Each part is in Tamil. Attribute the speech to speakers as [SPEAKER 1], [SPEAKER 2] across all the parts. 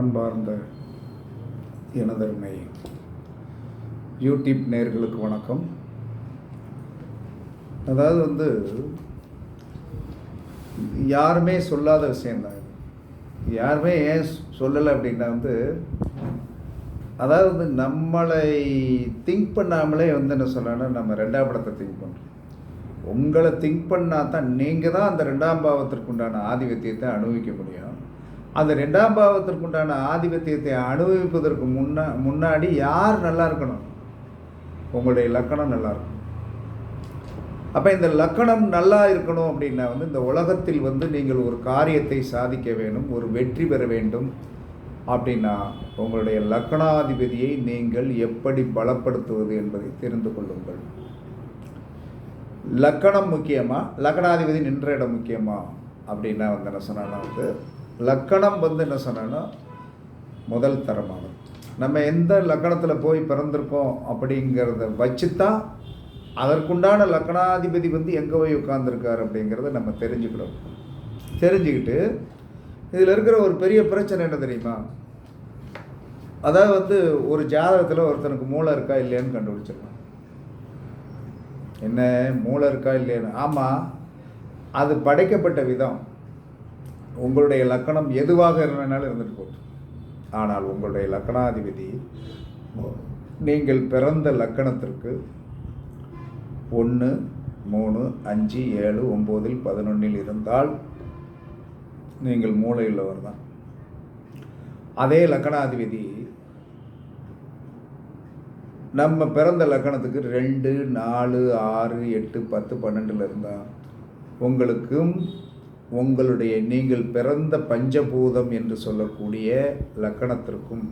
[SPEAKER 1] அன்பார்ந்த எனதருமை யூடியூப் நேர்களுக்கு வணக்கம். அதாவது வந்து யாருமே சொல்லாத விஷயந்தான் யாருமே ஏன் சொல்லலை அப்படின்னா வந்து அதாவது வந்து நம்மளை திங்க் பண்ணாமலே வந்து என்ன சொல்லணும்னா நம்ம ரெண்டாம் படத்தை திங்க் பண்ணுறோம் உங்களை திங்க் பண்ணால் தான் நீங்கள் தான் அந்த ரெண்டாம் பாவத்திற்கு உண்டான ஆதிபத்தியத்தை அனுபவிக்க முடியும். அந்த ரெண்டாம் பாவத்திற்குண்டான ஆதிபத்தியத்தை அனுபவிப்பதற்கு முன்னா முன்னாடி யார் நல்லா இருக்கணும்? உங்களுடைய லக்கணம் நல்லா இருக்கணும். அப்போ இந்த லக்கணம் நல்லா இருக்கணும் அப்படின்னா வந்து இந்த உலகத்தில் வந்து நீங்கள் ஒரு காரியத்தை சாதிக்க வேண்டும் ஒரு வெற்றி பெற வேண்டும் அப்படின்னா உங்களுடைய லக்கணாதிபதியை நீங்கள் எப்படி பலப்படுத்துவது என்பதை தெரிந்து கொள்ளுங்கள். லக்கணம் முக்கியமா? லக்கணாதிபதி நின்ற இடம் முக்கியமா? அப்படின்னா வந்து என்ன சொன்னால் வந்து லக்கணம் வந்து என்ன சொன்னேன்னா முதல் தரமானது. நம்ம எந்த லக்கணத்தில் போய் பிறந்திருக்கோம் அப்படிங்கிறத வச்சு தான் அதற்குண்டான லக்கணாதிபதி வந்து எங்கே போய் உட்கார்ந்துருக்கார் அப்படிங்கிறத நம்ம தெரிஞ்சுக்கிறோம் தெரிஞ்சுக்கிட்டு இதில் இருக்கிற ஒரு பெரிய பிரச்சனை என்ன தெரியுமா? அதாவது வந்து ஒரு ஜாதகத்தில் ஒருத்தனுக்கு மூளை இருக்கா இல்லையான்னு கண்டுபிடிச்சிருக்கோம் என்ன? மூளை இருக்கா இல்லையான்னு. ஆமாம் அது படைக்கப்பட்ட விதம். உங்களுடைய லக்கணம் எதுவாக வேணாலும் இருந்துட்டு போகும் ஆனால் உங்களுடைய லக்கணாதிபதி நீங்கள் பிறந்த லக்கணத்திற்கு ஒன்று மூணு அஞ்சு ஏழு ஒம்போதில் பதினொன்றில் இருந்தால் நீங்கள் மூளையுள்ளவர் தான். அதே லக்கணாதிபதி நம்ம பிறந்த லக்கணத்துக்கு ரெண்டு நாலு ஆறு எட்டு பத்து பன்னெண்டில் இருந்தால் உங்களுக்கும் உங்களுடைய நீங்கள் பிறந்த பஞ்சபூதம் என்று சொல்லக்கூடிய லக்கணத்திற்கும்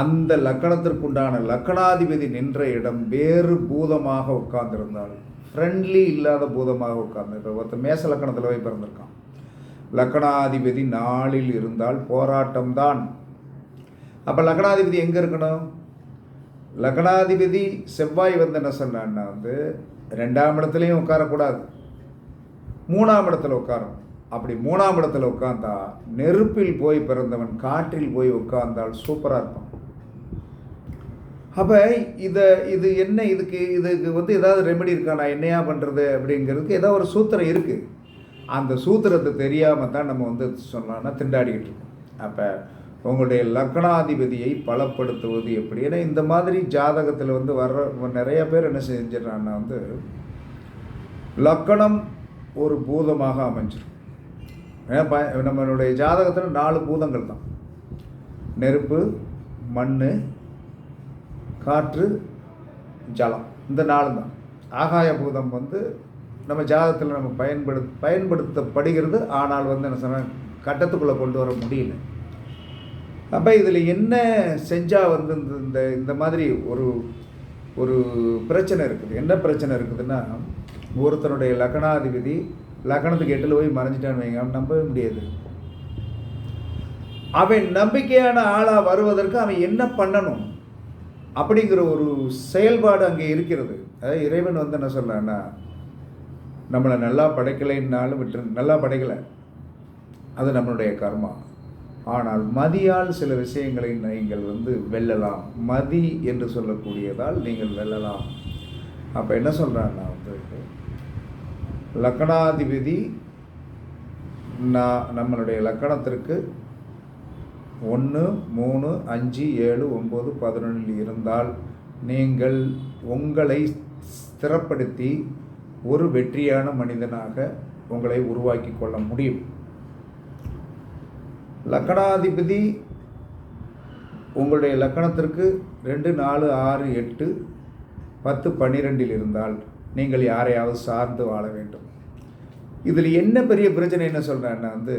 [SPEAKER 1] அந்த லக்கணத்திற்குண்டான லக்கணாதிபதி நின்ற இடம் வேறு பூதமாக உட்கார்ந்திருந்தால் ஃப்ரெண்ட்லி இல்லாத பூதமாக உட்கார்ந்து ஒருத்தர் மேச லக்கணத்தில் போய் பிறந்திருக்கான். லக்கணாதிபதி நாளில் இருந்தால் போராட்டம்தான் அப்போ லக்கணாதிபதி எங்கே இருக்கணும்? லக்கணாதிபதி செவ்வாய் வந்து என்ன சொன்னான்னா வந்து ரெண்டாம் இடத்துலையும் உட்காரக்கூடாது. மூணாம் இடத்துல உட்காரும் அப்படி மூணாம் இடத்துல உட்காந்தா நெருப்பில் போய் பிறந்தவன் காற்றில் போய் உட்கார்ந்தால் சூப்பராக இருப்பான். அப்போ இதை இது என்ன இதுக்கு இதுக்கு வந்து ஏதாவது ரெமெடி இருக்கா? நான் என்னையா பண்ணுறது அப்படிங்கிறதுக்கு ஏதோ ஒரு சூத்திரம் இருக்குது அந்த சூத்திரத்தை தெரியாமல் தான் நம்ம வந்து சொன்னோன்னா திண்டாடிக்கிட்டு இருக்கோம். அப்போ உங்களுடைய லக்னாதிபதியை பலப்படுத்துவது எப்படி? ஏன்னா இந்த மாதிரி ஜாதகத்தில் வந்து வர்ற நிறைய பேர் என்ன செஞ்சிடறாங்கன்னா வந்து லக்கணம் ஒரு பூதமாக அமைஞ்சிடும் ஏன்னா நம்மளுடைய ஜாதகத்தில் நாலு பூதங்கள் தான். நெருப்பு மண் காற்று ஜலம். இந்த நாலு தான். ஆகாய பூதம் வந்து நம்ம ஜாதகத்தில் நம்ம பயன்படு பயன்படுத்தப்படுகிறது. ஆனால் வந்து என்ன சொன்னால் கட்டத்துக்குள்ளே கொண்டு வர முடியல. அப்போ இதில் என்ன செஞ்சால் வந்து இந்த இந்த இந்த மாதிரி ஒரு ஒரு பிரச்சனை இருக்குது? என்ன பிரச்சனை இருக்குதுன்னா ஒருத்தனுடைய லக்கணாதிபதி லக்கணத்துக்கு எட்டில் போய் மறைஞ்சிட்டான்னு வைங்க அவன் நம்பவே முடியாது. அவன் நம்பிக்கையான ஆளாக வருவதற்கு அவன் என்ன பண்ணணும் அப்படிங்கிற ஒரு செயல்பாடு அங்கே இருக்கிறது. அதாவது இறைவன் வந்து என்ன சொல்லன்னா நம்மளை நல்லா படைக்கலைன்னாலும் விட்டு நல்லா படைக்கலை. அது நம்மளுடைய கர்மா. ஆனால் மதியால் சில விஷயங்களை நீங்கள் வந்து வெல்லலாம். மதி என்று சொல்லக்கூடியதால் நீங்கள் வெல்லலாம். அப்போ என்ன சொல்கிறான்னா வந்து லக்கணாதிபதி நான் நம்மளுடைய லக்கணத்திற்கு ஒன்று மூணு அஞ்சு ஏழு ஒம்பது பதினொன்றில் இருந்தால் நீங்கள் உங்களை ஸ்திரப்படுத்தி ஒரு வெற்றியான மனிதனாக உங்களை உருவாக்கி கொள்ள முடியும். லக்கணாதிபதி உங்களுடைய லக்கணத்திற்கு ரெண்டு நாலு ஆறு எட்டு பத்து பன்னிரெண்டில் இருந்தால் நீங்கள் யாரையாவது சார்ந்து வாழ வேண்டும். இதில் என்ன பெரிய பிரச்சனை என்ன சொல்கிறேன்னா வந்து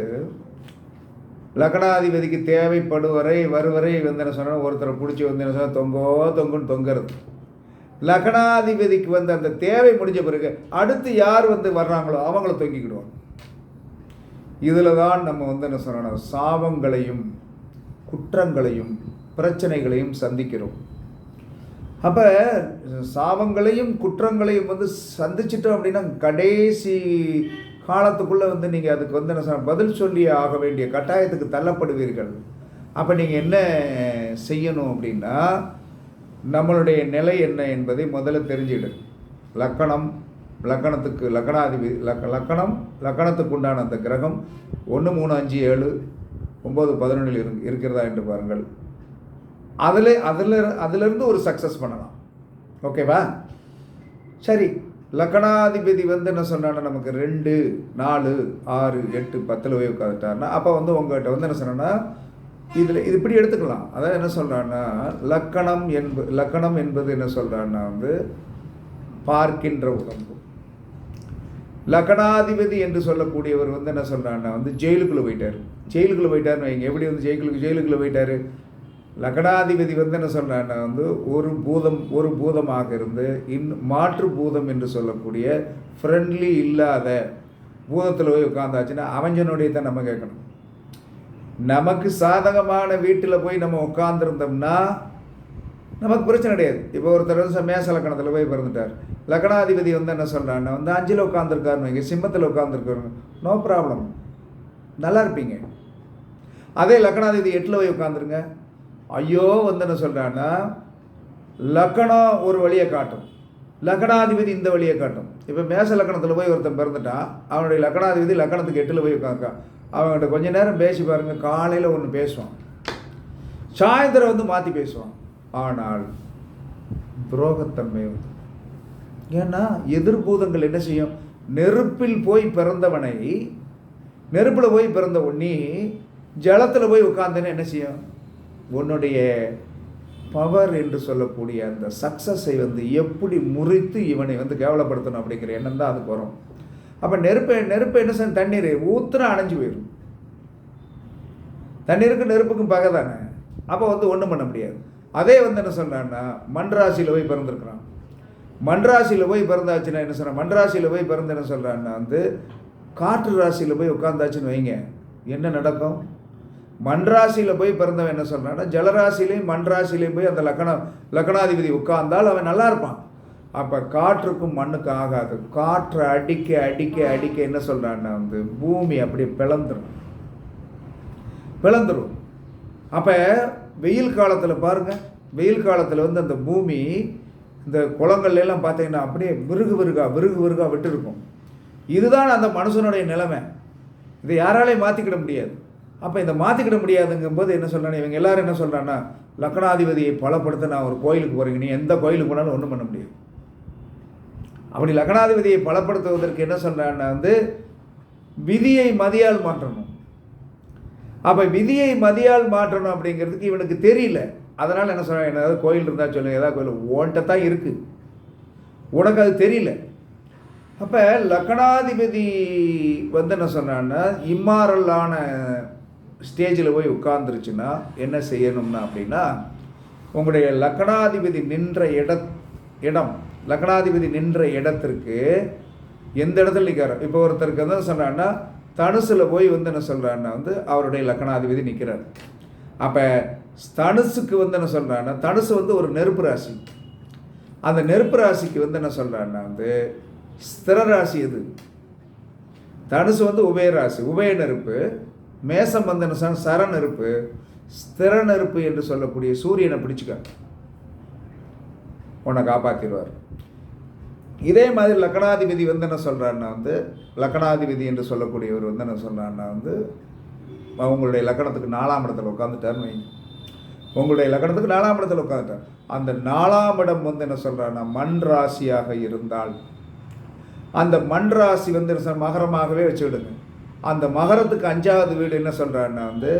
[SPEAKER 1] லக்னாதிபதிக்கு தேவைப்படுவரை வருவரை வந்து என்ன சொன்னால் ஒருத்தரை பிடிச்சி வந்து என்ன சொன்னால் தொங்கோ தொங்குன்னு தொங்குறது. லக்னாதிபதிக்கு வந்து அந்த தேவை முடிஞ்ச பிறகு அடுத்து யார் வந்து வர்றாங்களோ அவங்கள தொங்கிக்கிடுவாங்க. இதில் தான் நம்ம வந்து என்ன சொல்லணும் சாபங்களையும் குற்றங்களையும் பிரச்சனைகளையும் சந்திக்கிறோம். அப்போ சாபங்களையும் குற்றங்களையும் வந்து சந்திச்சிட்டோம் அப்படின்னா கடைசி காலத்துக்குள்ளே வந்து நீங்கள் அதுக்கு வந்து என்ன பதில் சொல்லியே ஆக வேண்டிய கட்டாயத்துக்கு தள்ளப்படுவீர்கள். அப்போ நீங்கள் என்ன செய்யணும் அப்படின்னா நம்மளுடைய நிலை என்ன என்பதை முதல்ல தெரிஞ்சிடு லக்கணம் லக்கணத்துக்கு லக்கணாதிபதி லக்க லக்கணம் லக்கணத்துக்கு உண்டான அந்த கிரகம் ஒன்று மூணு அஞ்சு ஏழு ஒம்பது பதினொன்றில் இரு இருக்கிறதா என்று பாருங்கள். அதில் அதில் அதிலிருந்து ஒரு சக்ஸஸ் பண்ணலாம். ஓகேவா சரி லக்கணாதிபதி வந்து என்ன சொன்னான்னா நமக்கு ரெண்டு நாலு ஆறு எட்டு பத்தில் போய் உட்காந்துட்டாருன்னா அப்போ வந்து உங்கள்கிட்ட வந்து என்ன சொன்னேன்னா இதில் இது இப்படி எடுத்துக்கலாம். அதாவது என்ன சொல்கிறான்னா லக்கணம் என்பது லக்கணம் என்பது என்ன சொல்கிறான்னா வந்து பார்க்கின்ற உடம்பு. லக்கணாதிபதி என்று சொல்லக்கூடியவர் வந்து என்ன சொல்கிறான்னா வந்து ஜெயிலுக்குள்ளே போயிட்டார். ஜெயிலுக்குள்ளே போயிட்டாருன்னு வைங்க. எப்படி வந்து ஜெயிலுக்கு ஜெயிலுக்குள்ளே போயிட்டார்? லக்கணாதிபதி வந்து என்ன சொல்கிறான்னா வந்து ஒரு பூதம் ஒரு பூதமாக இருந்து இன் மாற்று பூதம் என்று சொல்லக்கூடிய ஃப்ரெண்ட்லி இல்லாத பூதத்தில் போய் உட்காந்தாச்சுன்னா அவஞ்சனுடைய தான் நம்ம கேட்கணும். நமக்கு சாதகமான வீட்டில் போய் நம்ம உட்காந்துருந்தோம்னா நமக்கு பிரச்சனை கிடையாது. இப்போ ஒருத்தர் வந்து மேச லக்கணத்தில் போய் பிறந்துட்டார். லக்கணாதிபதி வந்து என்ன சொல்கிறான்னா வந்து அஞ்சில் உட்காந்துருக்காருன்னு வைங்க சிம்மத்தில் உட்காந்துருக்காரு நோ ப்ராப்ளம் நல்லா இருப்பீங்க. அதே லக்கணாதிபதி எட்டில் போய் உட்காந்துருங்க ஐயோ வந்து என்ன சொல்கிறான்னா லக்கணம் ஒரு வழியை காட்டும். லக்கணாதிபதி இந்த வழியை காட்டும். இப்போ மேச லக்கணத்தில் போய் ஒருத்தன் பிறந்துட்டான் அவனுடைய லக்கணாதிபதி லக்கணத்துக்கு எட்டில் போய் உட்காந்துருக்கான் அவங்ககிட்ட கொஞ்ச நேரம் பேசி பாருங்கள் காலையில் ஒன்று பேசுவான். சாயந்தரம் வந்து மாற்றி பேசுவான். ஆனால் துரோகத்தன்மை வந்து ஏன்னா எதிர்பூதங்கள் என்ன செய்யும்? நெருப்பில் போய் பிறந்தவனை நெருப்பில் போய் பிறந்த உன்னி ஜலத்தில் போய் உட்காந்தேன்னு என்ன செய்யும்? உன்னுடைய பவர் என்று சொல்லக்கூடிய அந்த சக்ஸஸை வந்து எப்படி முறித்து இவனை வந்து கேவலப்படுத்தணும் அப்படிங்கிற எண்ணம் தான் அதுக்கு வரும். அப்போ நெருப்பு நெருப்பு என்ன செய்யும்? தண்ணீர் ஊத்துனா அணைஞ்சு போயிடும். தண்ணீருக்கு நெருப்புக்கும் பகை தானே? அப்போ வந்து ஒன்றும் பண்ண முடியாது. அதே வந்து என்ன சொன்னான்னா மண்ராசியில் போய் பிறந்திருக்கிறான். மண்ராசியில் போய் பிறந்தாச்சுன்னா என்ன சொல்கிறான் மண்ராசியில் போய் பிறந்து என்ன சொல்கிறான்னா வந்து காற்று ராசியில் போய் உட்காந்தாச்சுன்னு வைங்க. என்ன நடக்கும்? மண்ராசியில் போய் பிறந்தவன் என்ன சொல்கிறான்னா ஜலராசிலையும் மண்ராசிலையும் போய் அந்த லக்கணம் லக்கணாதிபதி உட்கார்ந்தால் அவன் நல்லா இருப்பான். அப்போ காற்றுக்கும் மண்ணுக்கும் ஆகாது. காற்றை அடிக்க அடிக்க அடிக்க என்ன சொல்கிறான்னா வந்து பூமி அப்படியே பிளந்துடும் பிளந்துடும் அப்போ வெயில் காலத்தில் பாருங்கள் வெயில் காலத்தில் வந்து அந்த பூமி இந்த குளங்கள்லாம் பார்த்தீங்கன்னா அப்படியே விருகு விருகா விருகு விருகா விட்டு இருக்கும் இதுதான் அந்த மனுஷனுடைய நிலைமை. இதை யாராலையும் மாற்றிக்கிட முடியாது. அப்போ இந்த மாற்றிக்கிட முடியாதுங்கும்போது என்ன சொல்கிறாங்க இவங்க எல்லாரும் என்ன சொல்கிறான்னா லக்னாதிபதியை பலப்படுத்த நான் ஒரு கோயிலுக்கு போகிறீங்க நீ எந்த கோயிலுக்கு போனாலும் ஒன்றும் பண்ண முடியாது. அப்படி லக்னாதிபதியை பலப்படுத்துவதற்கு என்ன சொல்கிறான்னா வந்து விதியை மதியால் மாற்றணும். அப்போ விதியை மதியால் மாற்றணும் அப்படிங்கிறதுக்கு இவனுக்கு தெரியல. அதனால் என்ன சொல்கிறான் ஏதாவது கோயில் இருந்தால் சொல்லுங்க ஏதாவது கோயில். ஓன்ட்ட தான் இருக்குது உனக்கு அது தெரியல. அப்போ லக்னாதிபதி வந்து என்ன சொன்னான்னா இம்மாறலான ஸ்டேஜில் போய் உட்கார்ந்துருச்சுன்னா என்ன செய்யணும்னா அப்படின்னா உங்களுடைய லக்னாதிபதி நின்ற இட இடம் லக்னாதிபதி நின்ற இடத்திற்கு எந்த இடத்துல நிற்கிறார் இப்போ ஒருத்தருக்கு வந்து சொன்னான்னா தனுசில் போய் வந்து என்ன சொல்கிறான்னா வந்து அவருடைய லக்னாதிபதி நிற்கிறார் அப்போ தனுசுக்கு வந்து என்ன சொல்கிறான்னா தனுசு வந்து ஒரு நெருப்பு ராசி. அந்த நெருப்பு ராசிக்கு வந்து என்ன சொல்கிறான்னா வந்து ஸ்திர ராசி எது? தனுசு வந்து உபய ராசி. உபய நெருப்பு மேசம் வந்து என்ன சொன்னா சர நெருப்பு ஸ்திர நெருப்பு என்று சொல்லக்கூடிய சூரியனை பிடிச்சிக்க. உன்னை காப்பாற்றிடுவார் இதே மாதிரி லக்கணாதிபதி வந்து என்ன சொல்கிறாருன்னா வந்து லக்கணாதிபதி என்று சொல்லக்கூடியவர் வந்து என்ன சொல்கிறாருன்னா வந்து உங்களுடைய லக்கணத்துக்கு நாலாம் இடத்துல உட்காந்துட்டார்னு வைங்க. உங்களுடைய லக்கணத்துக்கு நாலாம் இடத்துல உட்காந்துட்டார் அந்த நாலாம் இடம் வந்து என்ன சொல்கிறாருன்னா மண் ராசியாக இருந்தால். அந்த மண் ராசி வந்து என்ன மகரமாகவே வச்சுக்கிடுங்க. அந்த மகரத்துக்கு அஞ்சாவது வீடு என்ன சொல்கிறாருன்னா வந்து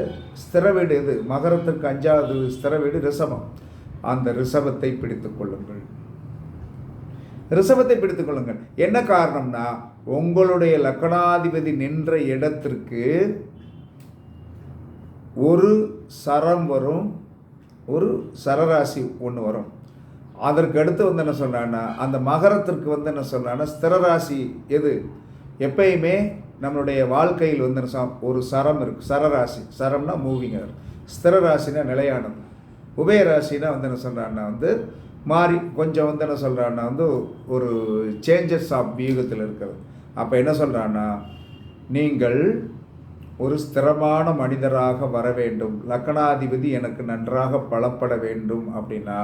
[SPEAKER 1] ஸ்திர வீடு எது? மகரத்துக்கு அஞ்சாவது ஸ்திர வீடு ரிஷபம். அந்த ரிஷபத்தை பிடித்து கொள்ளுங்கள். ரிஷபத்தை பிடித்து கொள்ளுங்கள். என்ன காரணம்னா உங்களுடைய லக்கணாதிபதி நின்ற இடத்திற்கு ஒரு சரம் வரும் ஒரு சரராசி ஒன்று வரும். அதற்கு அடுத்து வந்து என்ன சொல்கிறான்னா அந்த மகரத்திற்கு வந்து என்ன சொல்கிறான்னா ஸ்திரராசி எது? எப்பயுமே நம்மளுடைய வாழ்க்கையில் வந்து ஒரு சரம் இருக்குது சரராசி. சரம்னா மூவிங் ஸ்திரராசினா நிலையானது. உபயராசினா வந்து என்ன சொல்கிறான்னா வந்து மாறி கொஞ்சம் வந்து என்ன சொல்கிறான்னா வந்து ஒரு சேஞ்சஸ் ஆஃப் வியூகத்தில் இருக்கிறது. அப்போ என்ன சொல்கிறான்னா நீங்கள் ஒரு ஸ்திரமான மனிதராக வர வேண்டும். லக்கணாதிபதி எனக்கு நன்றாக பலப்பட வேண்டும் அப்படின்னா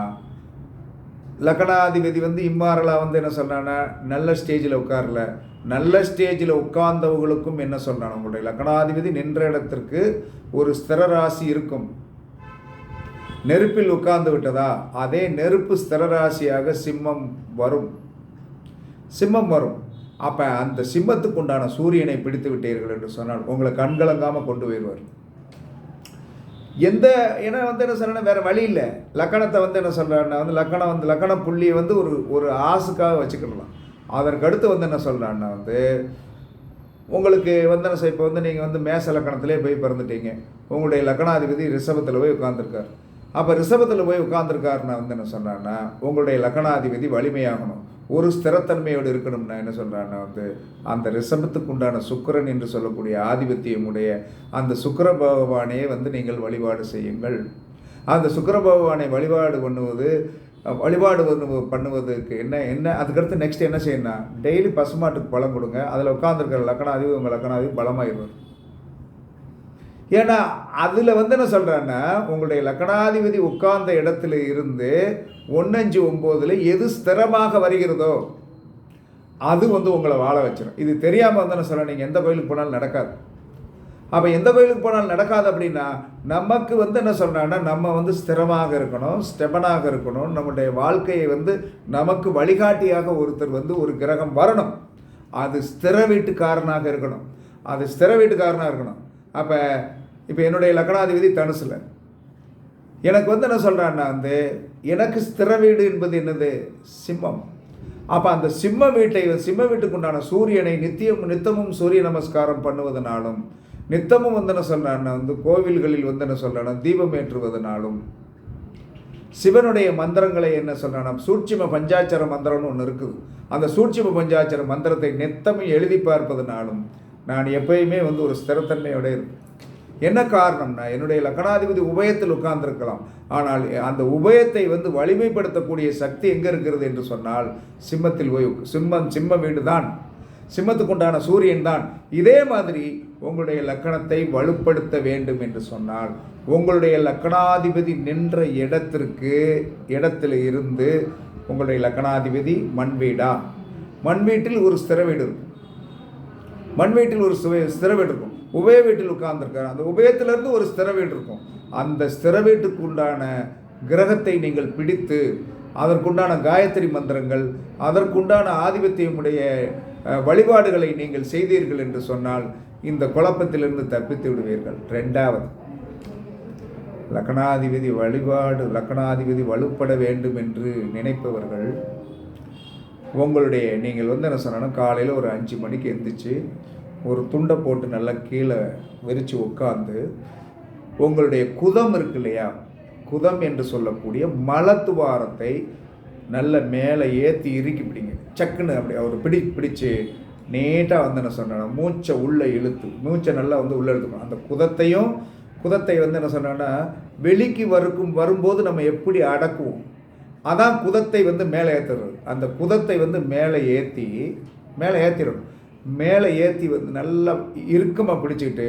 [SPEAKER 1] லக்கணாதிபதி வந்து இம்மாறலாக வந்து என்ன சொன்னான்னா நல்ல ஸ்டேஜில் உட்காரல. நல்ல ஸ்டேஜில் உட்கார்ந்தவங்களுக்கும் என்ன சொல்கிறான் உங்களுடைய லக்கணாதிபதி? நின்ற இடத்திற்கு ஒரு ஸ்திர ராசி இருக்கும். நெருப்பில் உட்கார்ந்து விட்டதா? அதே நெருப்பு ஸ்திர ராசியாக சிம்மம் வரும். சிம்மம் வரும். அப்போ அந்த சிம்மத்துக்கு உண்டான சூரியனை பிடித்து விட்டீர்கள் என்று சொன்னால் உங்களை கண்கலங்காமல் கொண்டு போயிடுவார். எந்த ஏன்னா வந்து என்ன சொல்கிறேன்னா வேறு வழி இல்லை. லக்கணத்தை வந்து என்ன சொல்கிறான்னா வந்து லக்கணம் வந்து லக்கண புள்ளியை வந்து ஒரு ஒரு ஆசுக்காக வச்சுக்கிடலாம் அதற்கு அடுத்து வந்து என்ன சொல்கிறான்னா வந்து உங்களுக்கு வந்து என்ன இப்போ வந்து நீங்கள் வந்து மேச லக்கணத்திலே போய் பிறந்துட்டீங்க. உங்களுடைய லக்கணாதிபதி ரிஷபத்தில் போய் உட்காந்துருக்கார் அப்போ ரிஷபத்தில் போய் உட்காந்துருக்காருன்னா வந்து என்ன சொன்னான்னா உங்களுடைய லக்கணாதிபதி வலிமையாகணும். ஒரு ஸ்திரத்தன்மையோடு இருக்கணும்னா என்ன சொல்கிறான்னா வந்து அந்த ரிஷபத்துக்கு உண்டான சுக்கிரன் என்று சொல்லக்கூடிய ஆதிபத்தியமுடைய அந்த சுக்கர பகவானையே வந்து நீங்கள் வழிபாடு செய்யுங்கள். அந்த சுக்கர பகவானை வழிபாடு பண்ணுவது வழிபாடு பண்ணு பண்ணுவதற்கு என்ன என்ன அதுக்கடுத்து நெக்ஸ்ட் என்ன செய்யணும்னா டெய்லி பசுமாட்டுக்கு பழம் கொடுங்க. அதில் உட்காந்துருக்கிற லக்கணாதிபதி உங்கள் லக்கணாதிபதி பலமாயிடுவார். ஏன்னா அதில் வந்து என்ன சொல்கிறேன்னா உங்களுடைய லக்கணாதிபதி உட்கார்ந்த இடத்துல இருந்து ஒன்னஞ்சு ஒம்போதில் எது ஸ்திரமாக வருகிறதோ அது வந்து உங்களை வாழ வச்சிடும் இது தெரியாமல் வந்து என்ன சொல்கிறேன் நீங்கள் எந்த கோயிலுக்கு போனாலும் நடக்காது. அப்போ எந்த கோயிலுக்கு போனாலும் நடக்காது அப்படின்னா நமக்கு வந்து என்ன சொல்கிறாங்கன்னா நம்ம வந்து ஸ்திரமாக இருக்கணும் ஸ்டெபனாக இருக்கணும். நம்முடைய வாழ்க்கையை வந்து நமக்கு வழிகாட்டியாக ஒருத்தர் வந்து ஒரு கிரகம் வரணும். அது ஸ்திர வீட்டுக்காரனாக இருக்கணும். அது ஸ்திர வீட்டுக்காரனாக இருக்கணும். அப்போ இப்போ என்னுடைய லக்னாதிபதி தனுசில். எனக்கு வந்து என்ன சொல்கிறான்னா வந்து எனக்கு ஸ்திர வீடு என்பது என்னது? சிம்மம். அப்போ அந்த சிம்ம வீட்டை சிம்ம வீட்டுக்குண்டான சூரியனை நித்தியம் நித்தமும் சூரிய நமஸ்காரம் பண்ணுவதனாலும் நித்தமும் வந்து என்ன சொல்கிறான்னா வந்து கோவில்களில் வந்து என்ன சொல்கிறான்னா தீபம் ஏற்றுவதனாலும் சிவனுடைய மந்திரங்களை என்ன சொல்கிறானா சூட்சிம பஞ்சாச்சர மந்திரம்னு ஒன்று இருக்குது. அந்த சூட்சிம பஞ்சாச்சர மந்திரத்தை நித்தமும் எழுதி பார்ப்பதனாலும் நான் எப்பயுமே வந்து ஒரு ஸ்திரத்தன்மையோட இருப்பேன். என்ன காரணம்னா என்னுடைய லக்னாதிபதி உபயத்தில் உட்கார்ந்துருக்கலாம். ஆனால் அந்த உபயத்தை வந்து வலிமைப்படுத்தக்கூடிய சக்தி எங்கே இருக்கிறது என்று சொன்னால் சிம்மத்தில் போய் சிம்மம் சிம்ம வீடு தான் சிம்மத்துக்குண்டான சூரியன் தான். இதே மாதிரி உங்களுடைய லக்கணத்தை வலுப்படுத்த வேண்டும் என்று சொன்னால் உங்களுடைய லக்கணாதிபதி நின்ற இடத்திற்கு இடத்தில் இருந்து உங்களுடைய லக்கணாதிபதி மண் வீடா? மண் வீட்டில் ஒரு ஸ்திர வீடு இருக்கும். மண் வீட்டில் ஒரு சுவை ஸ்திர வீடு இருக்கும். உபய வீட்டில் உட்கார்ந்துருக்காரு. அந்த உபயத்திலேருந்து ஒரு ஸ்திர வீடு இருக்கும். அந்த ஸ்திர வீட்டுக்கு உண்டான கிரகத்தை நீங்கள் பிடித்து அதற்குண்டான காயத்ரி மந்திரங்கள் அதற்குண்டான ஆதிபத்தியமுடைய வழிபாடுகளை நீங்கள் செய்தீர்கள் என்று சொன்னால் இந்த குழப்பத்திலிருந்து தப்பித்து விடுவீர்கள். ரெண்டாவது லக்னாதிபதி வழிபாடு லக்னாதிபதி வலுப்பட வேண்டும் என்று நினைப்பவர்கள் உங்களுடைய நீங்கள் வந்து என்ன சொன்னாலும் காலையில் ஒரு அஞ்சு மணிக்கு எந்திரிச்சு ஒரு துண்டை போட்டு நல்லா கீழே விரித்து உட்காந்து உங்களுடைய குதம் இருக்கு இல்லையா? குதம் என்று சொல்லக்கூடிய மலத்துவாரத்தை நல்ல மேலே ஏற்றி இறுக்கி பிடிங்க. சக்குன்னு அப்படி அவர் பிடி பிடிச்சு நீட்டாக வந்து என்ன சொன்னா மூச்சை உள்ளே இழுத்து மூச்சை நல்லா வந்து உள்ளே இழுத்துக்கணும் அந்த குதத்தையும் குதத்தை வந்து என்ன சொன்னோன்னா வெளிக்கு வறுக்கும் வரும்போது நம்ம எப்படி அடக்குவோம்? அதான் குதத்தை வந்து மேலே ஏற்றுறது அந்த குதத்தை வந்து மேலே ஏற்றி மேலே ஏற்றிடணும் மேலே ஏற்றி வந்து நல்லா இறுக்கமாக பிடிச்சிக்கிட்டு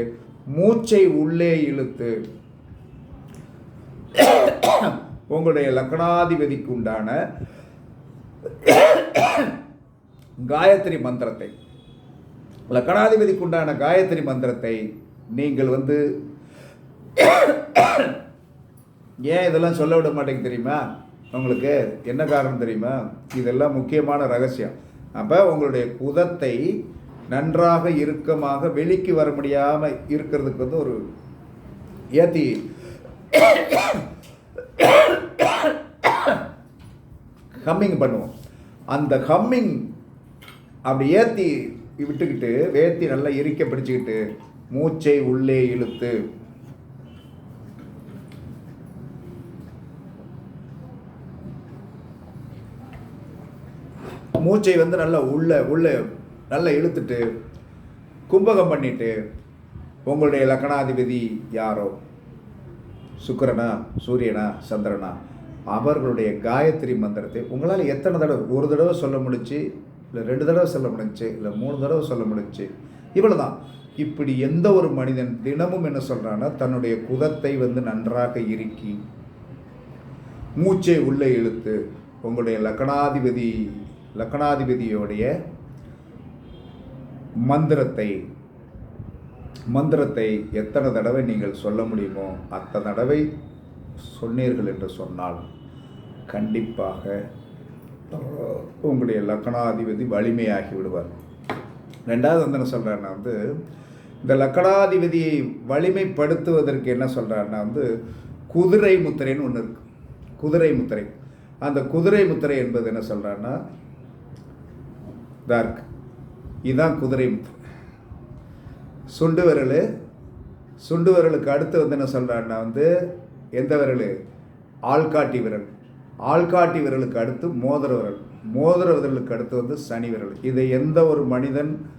[SPEAKER 1] மூச்சை உள்ளே இழுத்து உங்களுடைய லக்னாதிபதிக்கு உண்டான காயத்ரி மந்திரத்தை லக்னாதிபதிக்கு உண்டான காயத்ரி மந்திரத்தை நீங்கள் வந்து ஏன் இதெல்லாம் சொல்ல விட மாட்டேங்க தெரியுமா? உங்களுக்கு என்ன காரணம் தெரியுமா? இதெல்லாம் முக்கியமான ரகசியம். அப்போ உங்களுடைய குதத்தை நன்றாக இறுக்கமாக வெளிக்கு வர முடியாமல் இருக்கிறதுக்கு வந்து ஒரு ஏற்றி ஹம்மிங் பண்ணுவோம். அந்த ஹம்மிங் அப்படி ஏற்றி விட்டுக்கிட்டு வேத்தி நல்லா இறுக்க பிடிச்சிக்கிட்டு மூச்சை உள்ளே இழுத்து மூச்சை வந்து நல்லா உள்ளே உள்ளே நல்லா இழுத்துட்டு கும்பகம் பண்ணிட்டு உங்களுடைய லக்கணாதிபதி யாரோ? சுக்கரனா சூரியனா சந்திரனா? அவர்களுடைய காயத்ரி மந்திரத்தை உங்களால் எத்தனை தடவை ஒரு தடவை சொல்ல முடிச்சு இல்லை ரெண்டு தடவை சொல்ல முடிஞ்சு இல்லை மூணு தடவை சொல்ல முடிஞ்சு இவ்வளோ தான் இப்படி எந்த ஒரு மனிதன் தினமும் என்ன சொல்கிறான்னா தன்னுடைய குதத்தை வந்து நன்றாக இறுக்கி மூச்சை உள்ளே இழுத்து உங்களுடைய லக்கணாதிபதி லக்கணாதிபதியோடைய மந்திரத்தை மந்திரத்தை எத்தனை தடவை நீங்கள் சொல்ல முடியுமோ அத்தனை தடவை சொன்னீர்கள் என்று சொன்னால் கண்டிப்பாக உங்களுடைய லக்கணாதிபதி வலிமையாகி விடுவார். ரெண்டாவது வந்து என்ன சொல்கிறேன்னா வந்து இந்த லக்கணாதிபதியை வலிமைப்படுத்துவதற்கு என்ன சொல்கிறாருன்னா வந்து குதிரை முத்திரைன்னு ஒன்று இருக்குது குதிரை முத்திரை. அந்த குதிரை முத்திரை என்பது என்ன சொல்கிறாருன்னா டார்க் இதுதான் குதிரை முத்திரை. சுண்டு விரல். சுண்டு விரலுக்கு அடுத்து வந்து என்ன சொல்கிறாருன்னா வந்து எந்த விரல்? ஆள்காட்டி விரல். ஆள்காட்டி விரலுக்கு அடுத்து மோதிர விரல். மோதிர விரலுக்கு அடுத்து வந்து சனி விரல். இதை எந்த ஒரு மனிதன்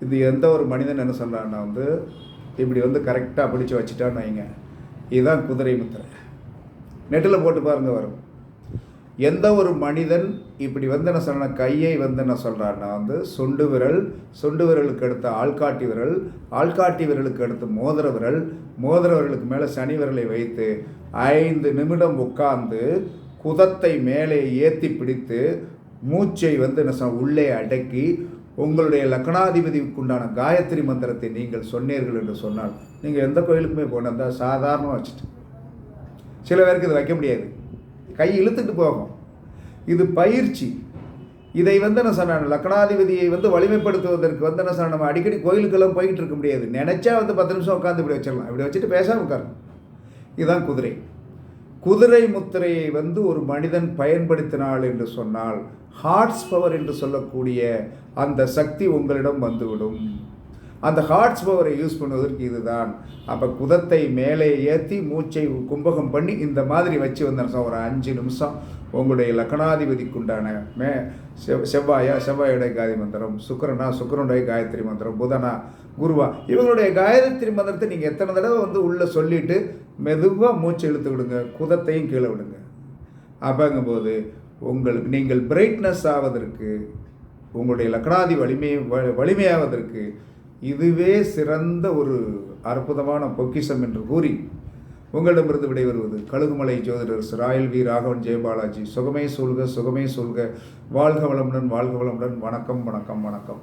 [SPEAKER 1] இது எந்த ஒரு மனிதன் என்ன சொல்கிறான்னா வந்து இப்படி வந்து கரெக்டாக பிடிச்சி வச்சுட்டான்னு வைங்க. இதுதான் குதிரை முத்திரை. நெட்டில் போட்டு பாருங்கள் வரும். எந்த ஒரு மனிதன் இப்படி வந்து என்ன சொல்ற கையை வந்து என்ன சொல்கிறான்னா வந்து சொண்டு விரல் சொண்டு விரலுக்கு அடுத்த ஆள்காட்டி விரல் ஆள்காட்டி விரலுக்கு அடுத்து மோதிர விரல் மோதிர விரலுக்கு மேலே சனி விரலை வைத்து ஐந்து நிமிடம் உட்கார்ந்து குதத்தை மேலே ஏற்றி பிடித்து மூச்சை வந்து என்ன சொல் உள்ளே அடக்கி உங்களுடைய லக்னாதிபதிக்கு உண்டான காயத்ரி மந்திரத்தை நீங்கள் சொன்னீர்கள் என்று சொன்னால் நீங்கள் எந்த கோயிலுக்குமே போனா சாதாரணமாக வச்சுட்டு சில பேருக்கு இது வைக்க முடியாது. கை இழுத்துட்டு போகும். இது பயிற்சி. இதை வந்து என்ன சொன்னான் லக்னாதிபதியை வந்து வலிமைப்படுத்துவதற்கு வந்து என்ன சொன்ன நம்ம அடிக்கடி கோயிலுக்கெல்லாம் போய்கிட்டு இருக்க முடியாது. நினச்சா வந்து பத்து நிமிஷம் உட்காந்து இப்படி வச்சிடலாம். இப்படி வச்சுட்டு பேசாமல் உட்காரணும் இதுதான் குதிரை. குதிரை முத்திரையை வந்து ஒரு மனிதன் பயன்படுத்தினாள் என்று சொன்னால் ஹார்ட்ஸ் பவர் என்று சொல்லக்கூடிய அந்த சக்தி உங்களிடம் வந்துவிடும். அந்த ஹார்ட்ஸ் பவரை யூஸ் பண்ணுவதற்கு இதுதான். அப்போ குதத்தை மேலே ஏற்றி மூச்சை கும்பகம் பண்ணி இந்த மாதிரி வச்சு வந்த ஒரு அஞ்சு நிமிஷம். உங்களுடைய லக்னாதிபதிக்குண்டான மே செவ் செவ்வாயா செவ்வாயுடைய காதி மந்திரம் சுக்கிரனா சுக்கரனுடைய காயத்ரி மந்திரம் புதனா குருவா இவங்களுடைய காயத்ரி மந்திரத்தை நீங்கள் எத்தனை தடவை வந்து உள்ளே சொல்லிட்டு மெதுவாக மூச்சு இழுத்து விடுங்க குதத்தையும் கீழே விடுங்க. அப்போங்கும்போது உங்களுக்கு நீங்கள் பிரைட்னஸ் ஆவதற்கு உங்களுடைய லக்னாதி வலிமை வ- வலிமையாவதற்கு இதுவே சிறந்த ஒரு அற்புதமான பொக்கிஷம் என்று கூறி உங்களிடமிருந்து விடைபெறுவது கழுகுமலை ஜோதிடர் ராயல் வி ராகவன் ஜெயபாலாஜி சுகமே சொல்க சுகமே சொல்க. வாழ்க வளமுடன் வாழ்க வளமுடன். வணக்கம் வணக்கம் வணக்கம்.